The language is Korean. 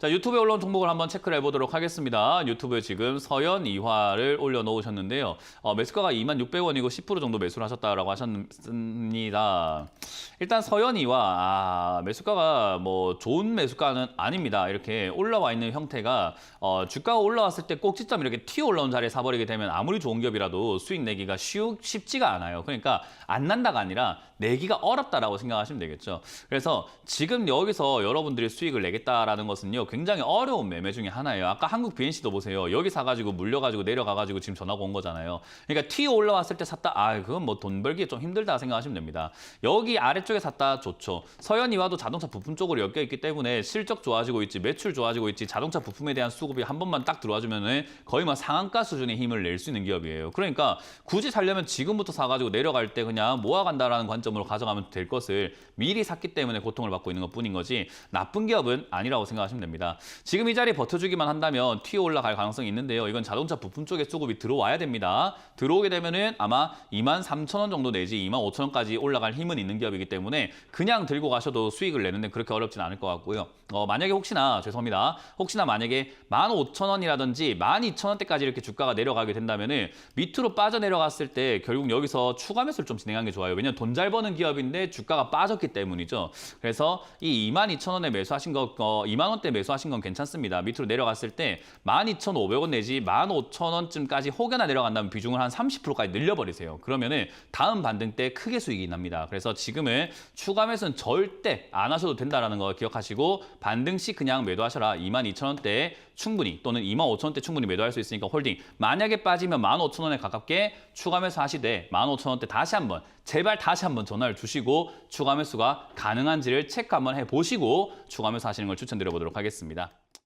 자, 유튜브에 올라온 종목을 한번 체크를 해보도록 하겠습니다. 유튜브에 지금 서현 이화를 올려놓으셨는데요. 어, 매수가가 26,600원이고 10% 정도 매수를 하셨다라고 하셨습니다. 일단 서현 이화, 아, 매수가가 뭐 좋은 매수가는 아닙니다. 이렇게 올라와 있는 형태가 어, 주가가 올라왔을 때 꼭지점 이렇게 튀어 올라온 자리에 사버리게 되면 아무리 좋은 기업이라도 수익 내기가 쉬우, 쉽지가 않아요. 그러니까 안 난다가 아니라 내기가 어렵다라고 생각하시면 되겠죠. 그래서 지금 여기서 여러분들이 수익을 내겠다라는 것은요, 굉장히 어려운 매매 중에 하나예요. 아까 한국 BNC도 보세요. 여기 사가지고 물려가지고 내려가가지고 지금 전화가 온 거잖아요. 그러니까 튀어 올라왔을 때 샀다. 아, 그건 뭐 돈 벌기 좀 힘들다 생각하시면 됩니다. 여기 아래쪽에 샀다 좋죠. 서현이와도 자동차 부품 쪽으로 엮여 있기 때문에 실적 좋아지고 있지, 매출 좋아지고 있지, 자동차 부품에 대한 수급이 한 번만 딱 들어와주면은 거의 막 상한가 수준의 힘을 낼 수 있는 기업이에요. 그러니까 굳이 살려면 지금부터 사가지고 내려갈 때 그냥 모아간다라는 관점으로 가져가면 될 것을 미리 샀기 때문에 고통을 받고 있는 것 뿐인 거지 나쁜 기업은 아니라고 생각하시면 됩니다. 지금 이 자리 버텨주기만 한다면 튀어 올라갈 가능성이 있는데요. 이건 자동차 부품 쪽에 수급이 들어와야 됩니다. 들어오게 되면은 아마 2만 3천 원 정도 내지 2만 5천 원까지 올라갈 힘은 있는 기업이기 때문에 그냥 들고 가셔도 수익을 내는데 그렇게 어렵진 않을 것 같고요. 어, 만약에 혹시나 죄송합니다. 혹시나 만약에 15,000원이라든지 12,000원대까지 이렇게 주가가 내려가게 된다면은 밑으로 빠져 내려갔을 때 결국 여기서 추가 매수를 좀 진행하는 게 좋아요. 왜냐면 돈 잘 버는 기업인데 주가가 빠졌기 때문이죠. 그래서 이 22,000원에 매수하신 거 어, 2만 원대 매수 하신 건 괜찮습니다. 밑으로 내려갔을 때 12,500원 내지 15,000원쯤까지 혹여나 내려간다면 비중을 한 30%까지 늘려버리세요. 그러면은 다음 반등 때 크게 수익이 납니다. 그래서 지금은 추가 매수는 절대 안 하셔도 된다라는 거 기억하시고 반등 시 그냥 매도하셔라. 22,000원대 충분히 또는 25,000원대 충분히 매도할 수 있으니까 홀딩. 만약에 빠지면 15,000원에 가깝게 추가 매수 하시되 15,000원대 다시 한번 제발 다시 한번 전화를 주시고 추가 매수가 가능한지를 체크 한번 해보시고 추가 매수 하시는 걸 추천드려 보도록 하겠습니다.